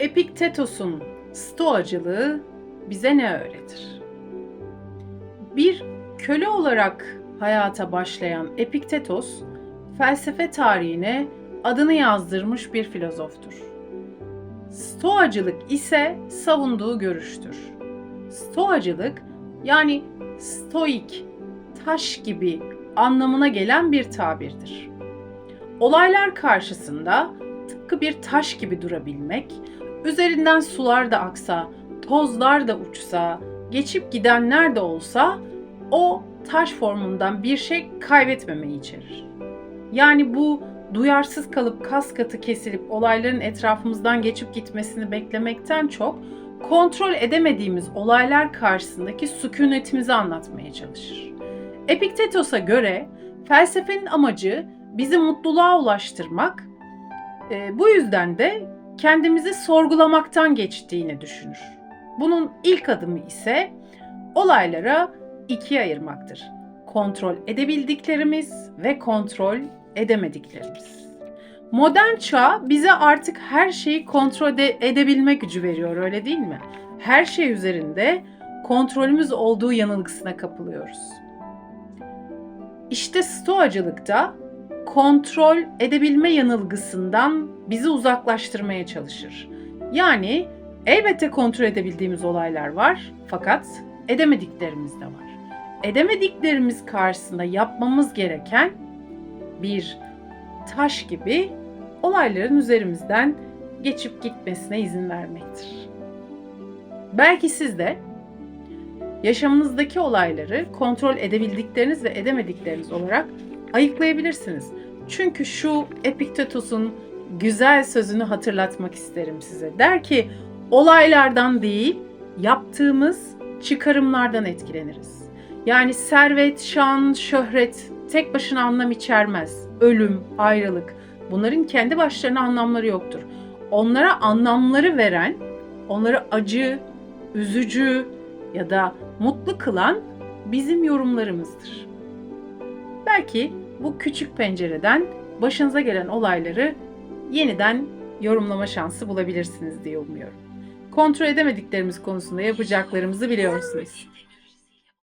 Epiktetos'un stoacılığı bize ne öğretir? Bir köle olarak hayata başlayan Epiktetos, felsefe tarihine adını yazdırmış bir filozoftur. Stoacılık ise savunduğu görüştür. Stoacılık yani stoik, taş gibi anlamına gelen bir tabirdir. Olaylar karşısında tıpkı bir taş gibi durabilmek, üzerinden sular da aksa, tozlar da uçsa, geçip gidenler de olsa o taş formundan bir şey kaybetmemeyi içerir. Yani bu duyarsız kalıp kas katı kesilip olayların etrafımızdan geçip gitmesini beklemekten çok kontrol edemediğimiz olaylar karşısındaki sükunetimizi anlatmaya çalışır. Epiktetos'a göre felsefenin amacı bizi mutluluğa ulaştırmak, e, bu yüzden de kendimizi sorgulamaktan geçtiğini düşünür. Bunun ilk adımı ise olaylara ikiye ayırmaktır. Kontrol edebildiklerimiz ve kontrol edemediklerimiz. Modern çağ bize artık her şeyi kontrol ede- edebilme gücü veriyor öyle değil mi? Her şey üzerinde kontrolümüz olduğu yanılgısına kapılıyoruz. İşte stoacılıkta kontrol edebilme yanılgısından bizi uzaklaştırmaya çalışır. Yani elbette kontrol edebildiğimiz olaylar var fakat edemediklerimiz de var. Edemediklerimiz karşısında yapmamız gereken bir taş gibi olayların üzerimizden geçip gitmesine izin vermektir. Belki siz de yaşamınızdaki olayları kontrol edebildikleriniz ve edemedikleriniz olarak ayıklayabilirsiniz. Çünkü şu Epiktetos'un güzel sözünü hatırlatmak isterim size. Der ki olaylardan değil yaptığımız çıkarımlardan etkileniriz. Yani servet, şan, şöhret tek başına anlam içermez. Ölüm, ayrılık bunların kendi başlarına anlamları yoktur. Onlara anlamları veren, onları acı, üzücü ya da mutlu kılan bizim yorumlarımızdır. Belki bu küçük pencereden başınıza gelen olayları yeniden yorumlama şansı bulabilirsiniz diye umuyorum. Kontrol edemediklerimiz konusunda yapacaklarımızı biliyorsunuz.